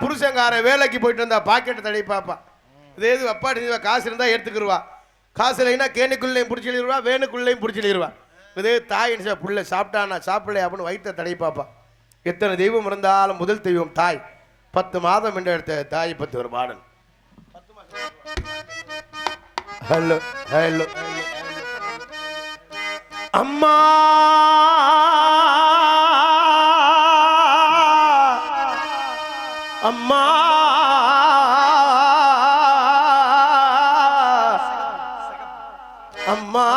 புருஷங்கார வேலைக்கு போயிட்டு வந்தா பாக்கெட்டை தடவி பாப்பா இதே இது அப்பாடி இதுவா காசு இருந்தால் எடுத்துக்கிருவா. காசு இல்லைன்னா கேனுக்குள்ளேயும் பிடிச்சிடுவா வேணுக்குள்ளேயும் பிடிச்சிடுவா இதே தாய் என்ன பிள்ளை புள்ள சாப்பிட்டானா சாப்பிடல அப்படின்னு வயிற்ற தடவி பாப்பா எத்தனை தெய்வம் இருந்தாலும் முதல் தெய்வம் தாய். பத்து மாதம் என்று எடுத்த தாய் பத்து ஒரு பாடல். ஹலோ ஹலோ அம்மா! அம்மா.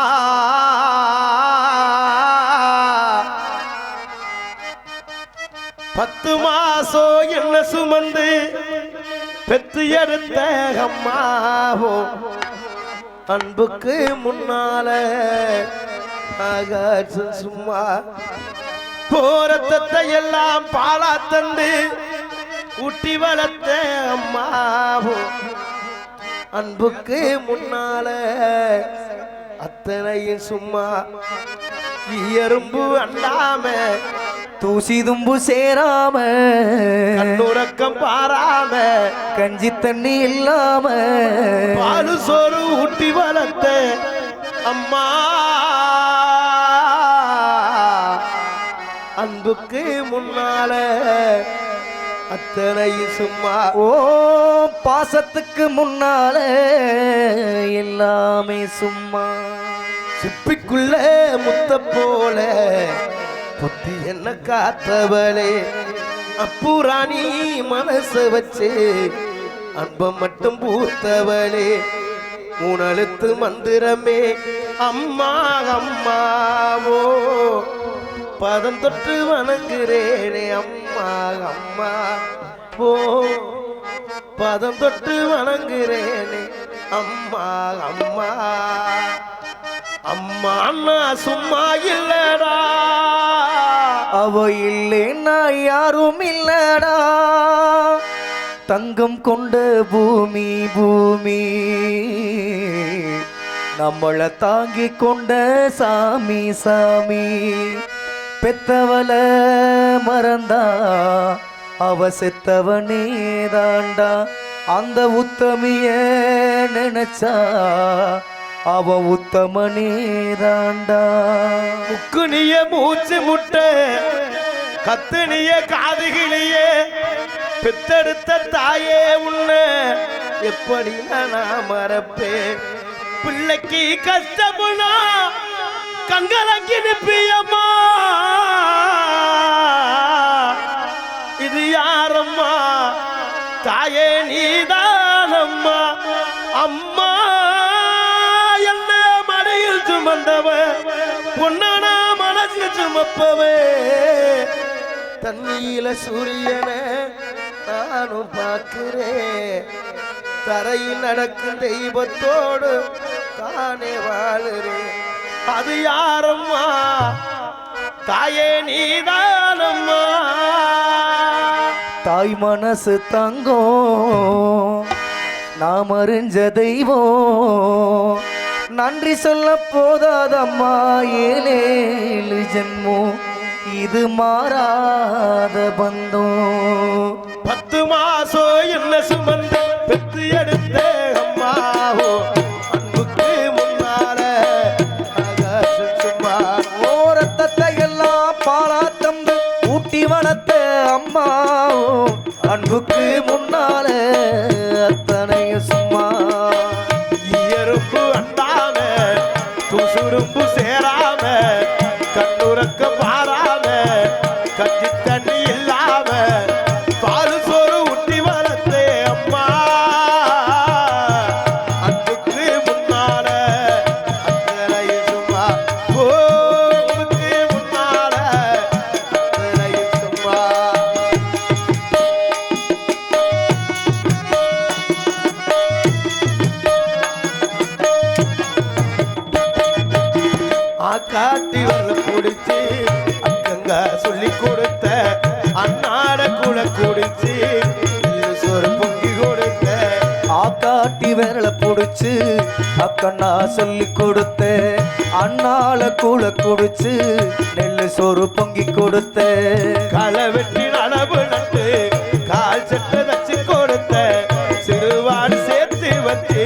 பத்து மாசம் என்ன சுமந்து பெத்து எடுத்த அம்மாவோ? அன்புக்கு முன்னால ஆகாசம் சும்மா போரத்தத்தை எல்லாம் பாலா தந்து ஊட்டி வளர்த்த அம்மாவோ? அன்புக்கு முன்னால அத்தனையும் சும்மா. எறும்பு அண்டாம தூசி தும்பு சேராம கண்ணுறக்கம் பாராம கஞ்சி தண்ணி இல்லாம பாலு சோறு ஊட்டி வளர்த்த அம்மா. அன்புக்கு முன்னால அத்தனை சும்மா. ஓ பாசத்துக்கு முன்னால எல்லாமே சும்மா. சிப்பிக்குள்ள முத்த போல பொத்தி என்ன காத்தவளே? அப்புராணி மனச வச்சு அன்பம் மட்டும் பூத்தவளே. உணழுத்து மந்திரமே அம்மா அம்மாவோ பதம் தொட்டு வணங்குறேனே அம்மா அம்மா போ பதம் தொட்டு வணங்குறேனே அம்மா அம்மா. அம்மா அண்ணா சும்மா இல்லடா. அவ இல்லைன்னா யாரும் இல்லடா. தங்கம் கொண்ட பூமி பூமி. நம்மள தாங்கி கொண்ட சாமி சாமி. பெத்தவள மறந்தா அவ செத்தவனே தாண்டா. அந்த உத்தமிய நினைச்சா அவ உத்தமனே தாண்டா. முக்குனிய மூச்சு முட்டை கத்துனிய காதுகிளியே பித்தெடுத்த தாயே உன்ன எப்படி நான் மறப்பேன்? பிள்ளைக்கு கஷ்டமுனா கங்கலங்கி நிப்பியம்மா. அப்பவே தண்ணியில சூரியனை நானும் பார்க்கிறேன். தரையில் நடக்கும் தெய்வத்தோடு தானே வாழுறேன். அது யாரம்மா? தாயே நீதானம்மா. தாய் மனசு தங்கம். நாம் அறிஞ்ச தெய்வம். நன்றி சொல்ல போதாதம்மா ஏனே? ஜென்மம் இது மாறாத பந்தம் பத்து மாசம் என்ன சுமந்து பெத்து எடுத்த அம்மாவோ? அன்புக்கு முன்னால ஓரத்தத்தை எல்லாம் பாலாத்தம்பு ஊட்டி வளர்த்த அம்மாவும் அன்புக்கு முன்னால காட்டி உள்ள குடிச்சு அங்கங்க சொல்லி கொடுத்த அண்ணாட கூட குடிச்சு சோறு பொங்கி கொடுத்த ஆக்காட்டி விரல பிடிச்சு அக்கண்ணா சொல்லி கொடுத்த அண்ணால கூட குடிச்சு நெல் சோறு பொங்கி கொடுத்த. களை வெட்டி நடவு நட்டு கால் சட்டை தச்சு கொடுத்த சிறுவாடு சேர்த்து வச்சு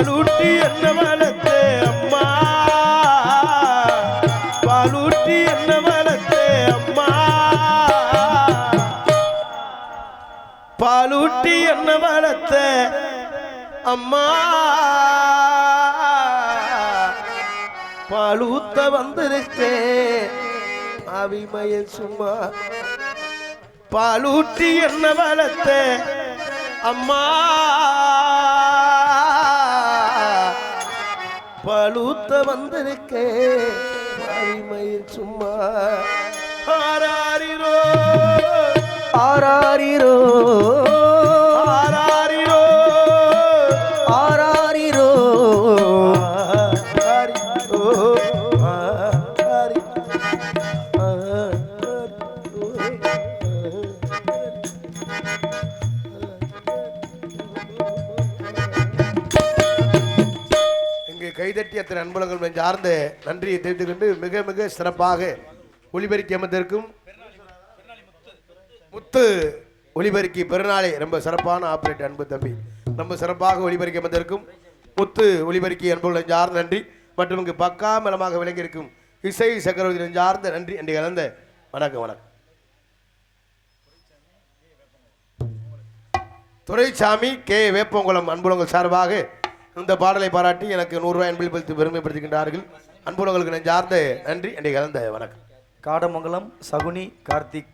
பாலூட்டி என்ன வளர்த்தே அம்மா? பாலூட்டி என்ன வளர்த்தே அம்மா? பாலூட்டி என்ன வளர்த்த அம்மா? பாலூத்த வந்திருக்கே அவிமயல் சும்மா. பாலூட்டி என்ன வளர்த்த அம்மா? பழுத்த வந்திருக்கே. மயிர் சும்மா ஆராரிரோ. ஆராரிரோ. அன்பலங்கள் சார்ந்த நன்றியை தெரிந்து கொண்டு மிக மிக சிறப்பாக ஒளிபெருக்கி அமர்ந்திருக்கும் முத்து ஒளிபெருக்கி பெருநாளை ரொம்ப சிறப்பான ஆப்ரேட் அன்பு தம்பி. ரொம்ப சிறப்பாக ஒளிபெருக்கி அமர்ந்திருக்கும் முத்து ஒளிபெருக்கி அன்புகள் நெஞ்சார்ந்த நன்றி. மற்றும் இங்கு பக்கா மலமாக விளங்கியிருக்கும் இசை சக்கரவர்த்தி நெஞ்சார்ந்த நன்றி என்று கலந்த வணக்கம் வணக்கம். துரைசாமி கே. வேப்பங்குளம் அன்புலங்கள் சார்பாக இந்த பாடலை பாராட்டி எனக்கு நூறுரூவா அன்பில் பளித்து பெருமைப்படுத்துகின்றார்கள். அன்புலங்களுக்கு நெஞ்சார்ந்த நன்றி. என்னை கலந்த வணக்கம். காடமங்கலம் சகுனி கார்த்திக்.